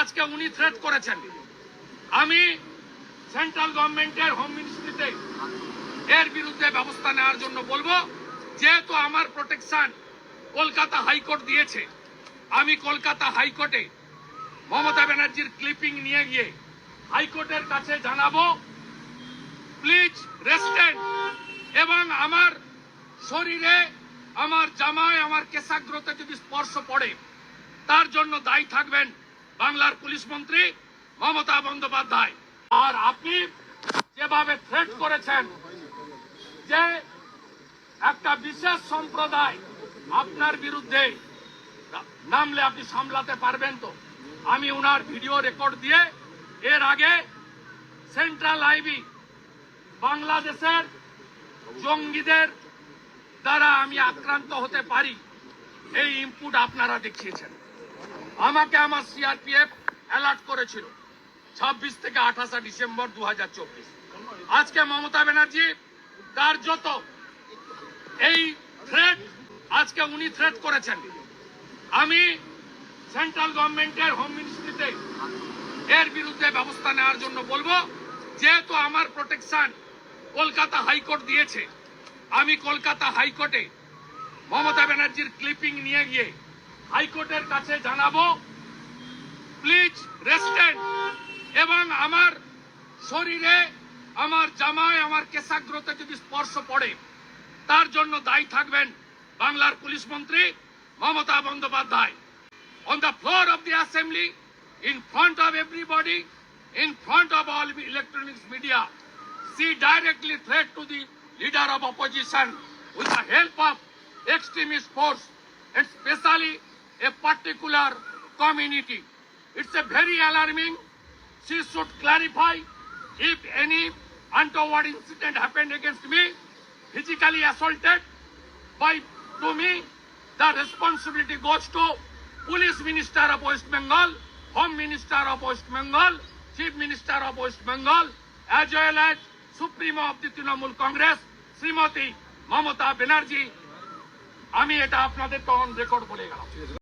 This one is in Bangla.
আজকে উনি থ্রেট করেছেন। আমি সেন্ট্রাল গভর্নমেন্টের হোম মিনিস্ট্রিতে এর বিরুদ্ধে ব্যবস্থা নেওয়ার জন্য বলব, যেহেতু আমার প্রোটেকশন কলকাতা হাইকোর্ট দিয়েছে, আমি কলকাতা হাইকোর্টে মমতা ব্যানার্জির ক্লিপিং নিয়ে গিয়ে হাইকোর্টের কাছে জানাব প্লিজ রেস্টেন্ট এবং আমার শরীরে, আমার জামায়, আমার কেশাগ্রতে যদি স্পর্শ পড়ে, তার জন্য দায়ী থাকবেন বাংলার পুলিশ মন্ত্রী মমতা বন্দ্যোপাধ্যায়। আর আপনি যেভাবে থ্রেট করেছেন যে একটা বিশেষ সম্প্রদায় আপনার বিরুদ্ধে নামলে আপনি সামলাতে পারবেন তো? আমি উনার ভিডিও রেকর্ড দিয়ে এর আগে সেন্ট্রাল আইবি বাংলাদেশের জঙ্গিদের দ্বারা আমি আক্রান্ত হতে পারি। এই ইনপুট আপনারা দেখিয়েছেন। আমাকে আমার সিআরপিএফ অ্যালার্ট করেছিল। ছাব্বিশ থেকে আঠাশা ডিসেম্বর দু আজকে মমতা ব্যানার্জি তার যত এই থ্রেট আজকে উনি থ্রেট করেছেন। আমি সেন্ট্রাল গভর্নমেন্টের হোম মিনিস্ট্রিতে এর বিরুদ্ধে ব্যবস্থা নেওয়ার জন্য বলব, যেহেতু আমার প্রোটেকশন কলকাতা হাইকোর্ট দিয়েছে, আমি কলকাতা হাইকোর্টে মমতা ব্যানার্জির ক্লিপিং নিয়ে গিয়ে হাইকোর্টের কাছে জানাব প্লিজ রেস্টেন্ট এবং আমার শরীরে, আমার জামায়, আমার কেশাগ্রতে যদি স্পর্শ পড়ে, তার জন্য দায়ী থাকবেন বাংলার পুলিশ মন্ত্রী Mamata Bandyopadhyay. On the floor of the assembly in front of everybody in front of all electronics media she directly threat to the leader of opposition with the help of extremist force and specially a particular community. It's a very alarming. She should clarify if any untoward incident happened against me, physically assaulted by to me, the responsibility goes to Police Minister of West Bengal, Home Minister of West Bengal, Chief Minister of West Bengal, as well as Supremo of the Trinamool Congress, Shrimati Mamata Banerjee আমি এটা আপনাদের তখন রেকর্ড বলে গেলাম